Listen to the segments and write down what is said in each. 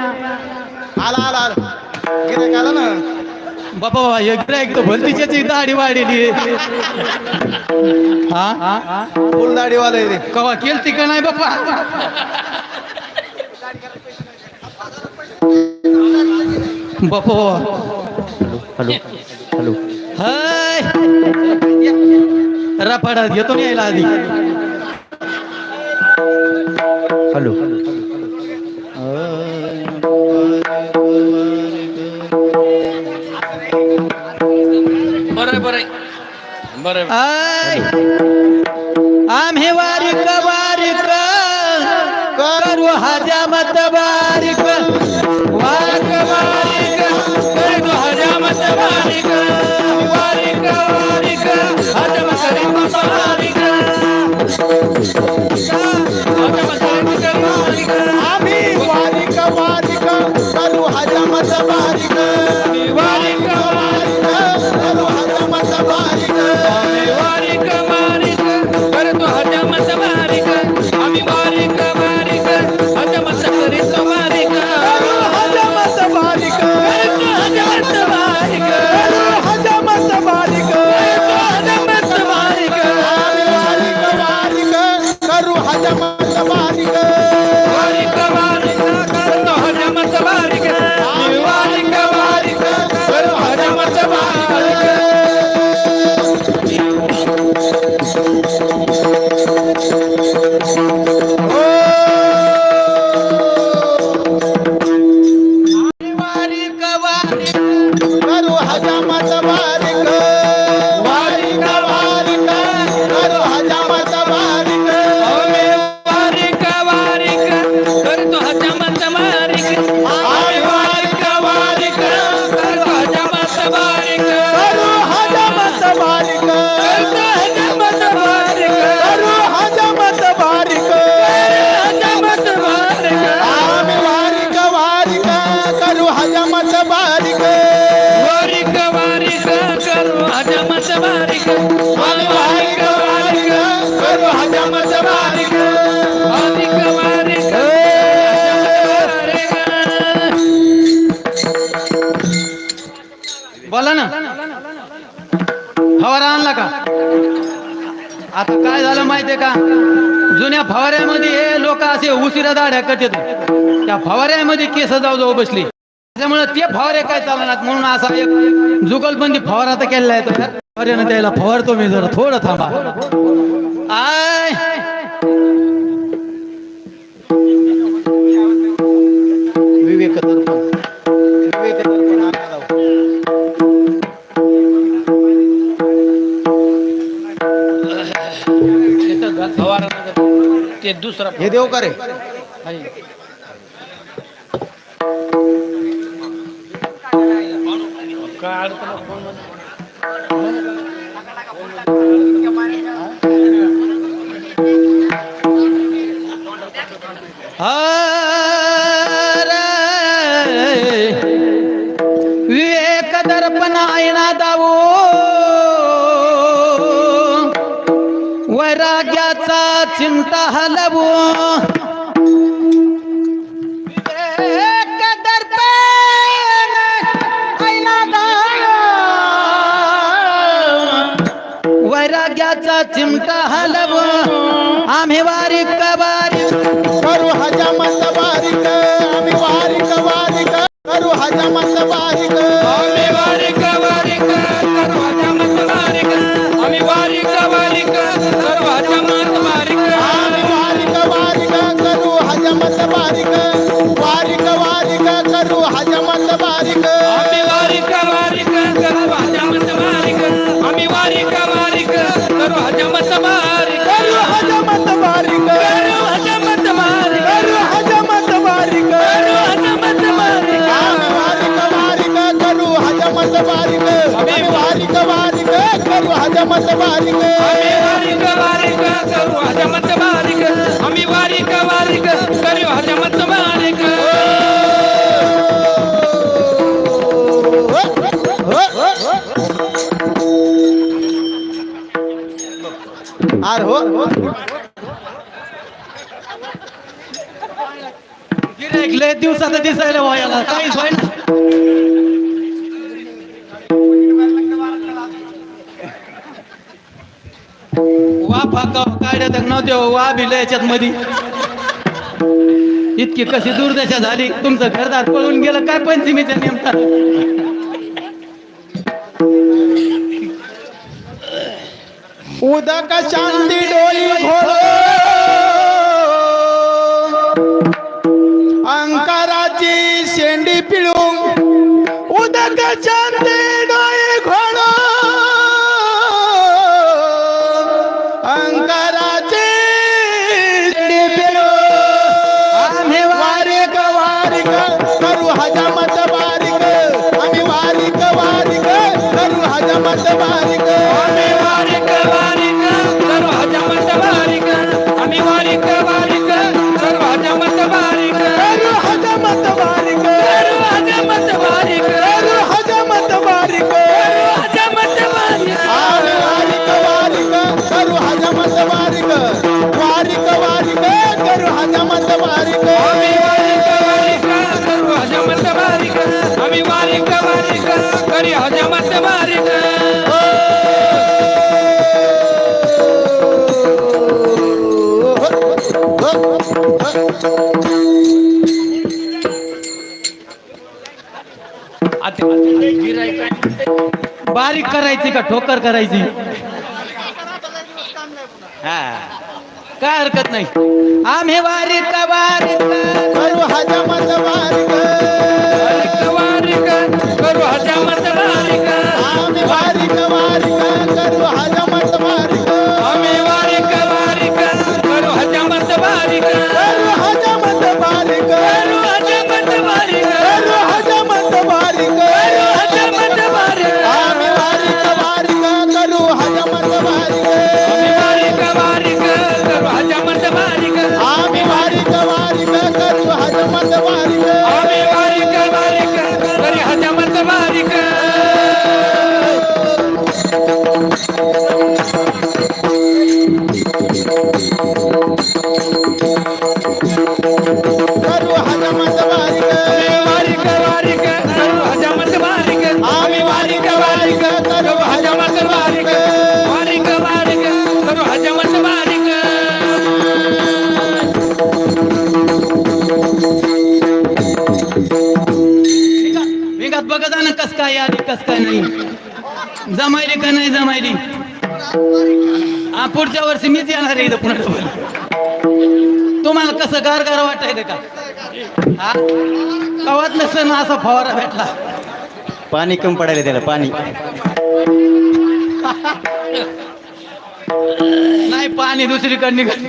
आला आला आला. गिरायक आला ना? बाबा बाबा एक गिरायक तो भलतीच्याच दाढी वाढलेली आहे. हा? फुल दाढीवाला आहे रे. कवा केलती का नाही बाप्पा बापो हॅलो हॅलो हाय. रपाडात घेतो नाही यायला आधी. हॅलो. आय. आम्ही वारिक वारिक करू हजामत बा बारीक. करू बारीक. बारीक बोला ना. फवारा आणला का? आता काय झालं माहितीये का? जुन्या फवाऱ्यामध्ये हे लोक असे उशिरा दाढ्या कटत त्या फवाऱ्यामध्ये केस जाऊ जाऊ बसली. त्यामुळे ते फवारे काय चालणार म्हणून असा एक जुगलबंदी फवारा तर केलेला आहे. तो फवाऱ्यानं द्यायला फवारतो मी जरा थोडं थांबा. आय! विवेक दर्पण विवेक दर्पण आणला जाऊ. ते दुसरा हे देऊ का रे? चिंता हलवो वैराग्याचा चिमटा हलवो। आम्ही वारीक बारीक करू हजामत बारीक आम्ही वारिक वारिक करू हजामत बारीक करू हजमत बारीक. बारीक करू हजमत बारीक. आम्ही बारीक बारीक करू आर हो. गिरायक लय दिवसाचं दिसायला व्हायला काहीच व्हायला फाकाव काढ्या तर नव्हते हो, आभिल याच्यात मध्ये इतकी कशी दुर्दशा झाली तुमचं घरदार पळून गेलं काय पंचमीच्या नेमता उदा का शांती डोळी घोळ बारीक करू हजामत बारीक आम्ही बारीक करायची का ठोकर करायची? हा. काय हरकत नाही. आम्ही बारीक बारीक करू हजामत बारीक करू हजामत बारीक कस काय आली कस काय नाही. जमायली का नाही जमायली? पुढच्या वर्षी मीच येणार आहे इथं डबल तुम्हाला कसं गार गार वाटायचं का? कवात गावातलं असा फवारा भेटला. पाणी कम पडायला त्याला पाणी. नाही पाणी दुसरीकडनी निघाली.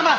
兄弟们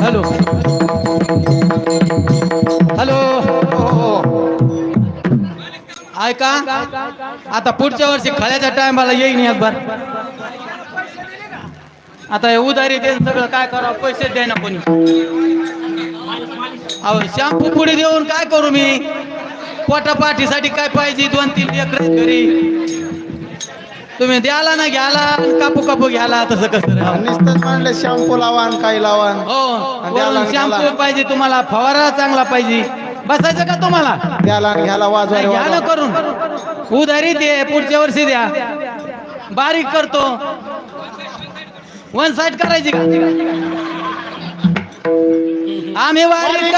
हॅलो. हॅलो. ऐका आता पुढच्या वर्षी खळ्याच्या टायमाला येईन अकबर आता हे उधारी देईन सगळं काय करावं पैसे द्या कोणी. अहो शॅम्पू पुढे देऊन काय करू मी? पोटापाठीसाठी काय पाहिजे? दोन तीन लेकर घरी. तुम्ही द्याला ना घ्याला कापू कापू घ्याला तसं कसं? नुसतंच म्हणलं शॅम्पू लावान काही लावान. हो शॅम्पू. पाहिजे तुम्हाला फवारा चांगला पाहिजे. बसायचं का तुम्हाला? द्याला घ्याला वाजवा घ्या ना. करून. उधारी दे पुढच्या वर्षी द्या. बारीक करतो. वन साइड करायची का? वारीक वारीक